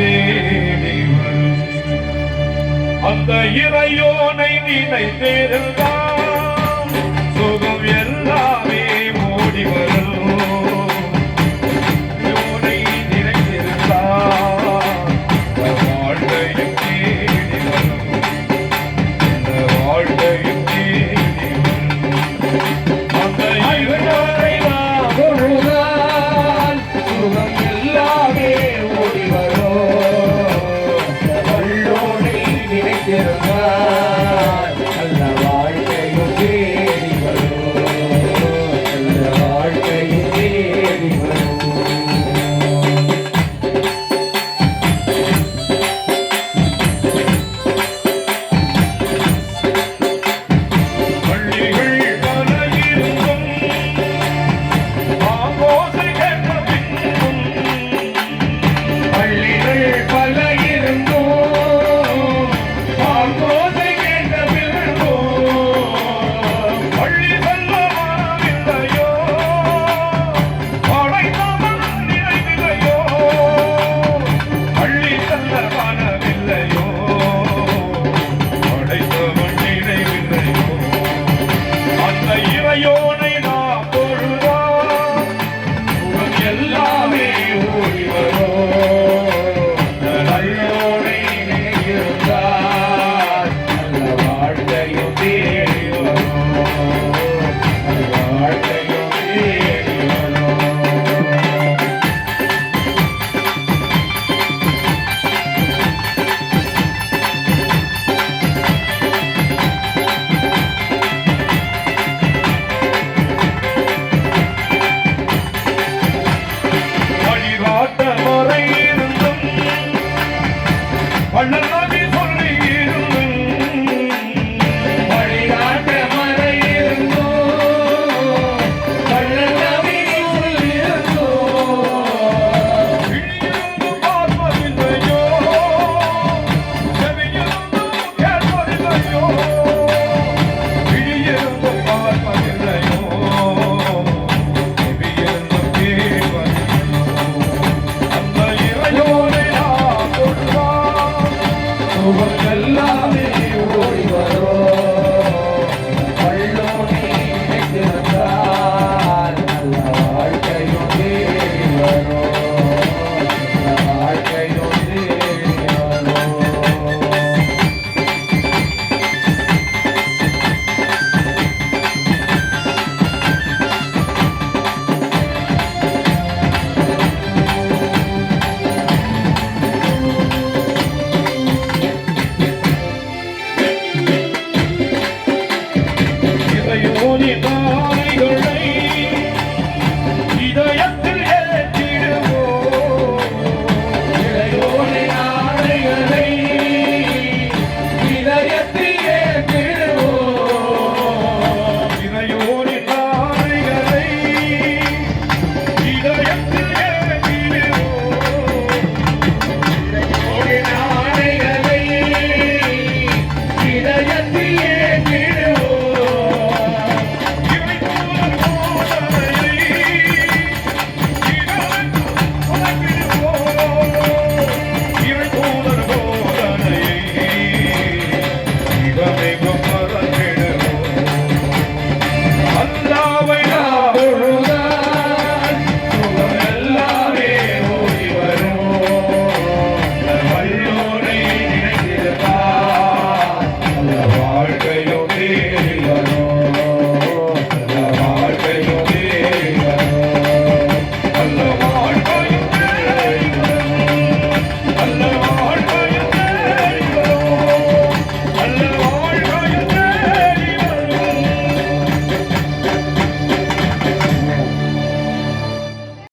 வாழ்க்கையும் அந்த இறையோனை நினைத்திருந்தார் சுகம் எல்லாமே மூடி வரும் வாழ்க்கையும் தேடியோம் வாழ்க்கையும் தேடியோம் வழிகாட்ட முறை இருந்தும் வள்ளல் over.